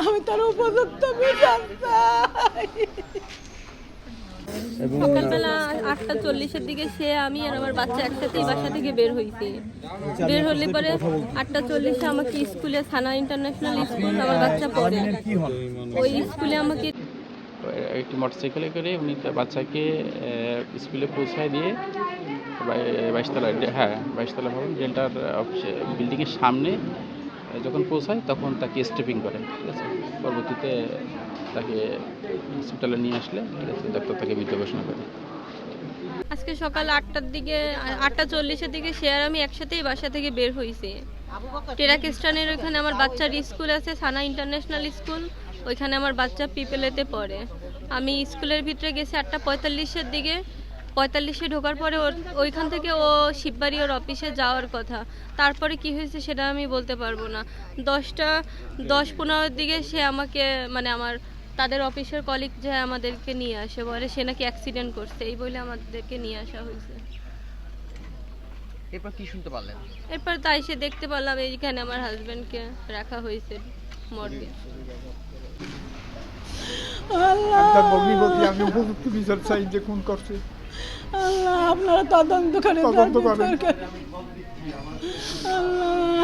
আমি তার উপযুক্ত বিচার চাই। সকালবেলা আটটা চল্লিশের দিকে সে আমি আর আমার বাচ্চা একসাথেই বাসা থেকে বের হয়েছি। বের হলে পরে আটটা চল্লিশে আমাকে স্কুলে সানা ইন্টারন্যাশনাল স্কুল আমার বাচ্চা পড়ে। ওই স্কুলে আমাকে একটি মোটরসাইকেলে করে উনি তার বাচ্চাকে স্কুলে পৌঁছায় দিয়ে বাইশতলা হ্যাঁ বাইশতলা ভবন অফিসে বিল্ডিংয়ের সামনে যখন পৌঁছায় তখন তাকে স্টেপিং করে, ঠিক আছে? পরবর্তীতে তাকে হসপিটালে নিয়ে আসলে, ঠিক আছে? ডাক্তার তাকে মৃত ঘোষণা করে। আজকে সকাল আটটার দিকে আটটা চল্লিশের দিকে সে আর আমি একসাথেই বাসা থেকে বের হয়েছি টেরাকিস্টানের ওইখানে আমার বাচ্চার স্কুল আছে, সানা ইন্টারন্যাশনাল স্কুল। ওইখানে আমার বাচ্চা পিপেলেতে পড়ে। আমি স্কুলের ভিতরে গেছি আটটা পঁয়তাল্লিশের দিকে। পঁয়তাল্লিশে ঢোকার পরে ওর ওইখান থেকে ও শিববাড়ি ওর অফিসে যাওয়ার কথা। তারপরে কি হয়েছে সেটা আমি বলতে পারব না। দশটা দশ পনেরোর দিকে সে আমাকে মানে আমার তাদের অফিসের কলিগ যে আমাদেরকে নিয়ে আসে বলে সে নাকি অ্যাক্সিডেন্ট করছে এই বলে আমাদেরকে নিয়ে আসা হয়েছে। এরপর কি শুনতে পারলেন? এরপর তাই সে দেখতে পারলাম এইখানে আমার হাজবেন্ডকে রাখা হয়েছে মর্গে আল্লাহ! আমি উপযুক্ত বিচার চাই যে খুন করছে। আল্লাহ আপনারা তদন্ত করে তদন্ত করেন। আল্লাহ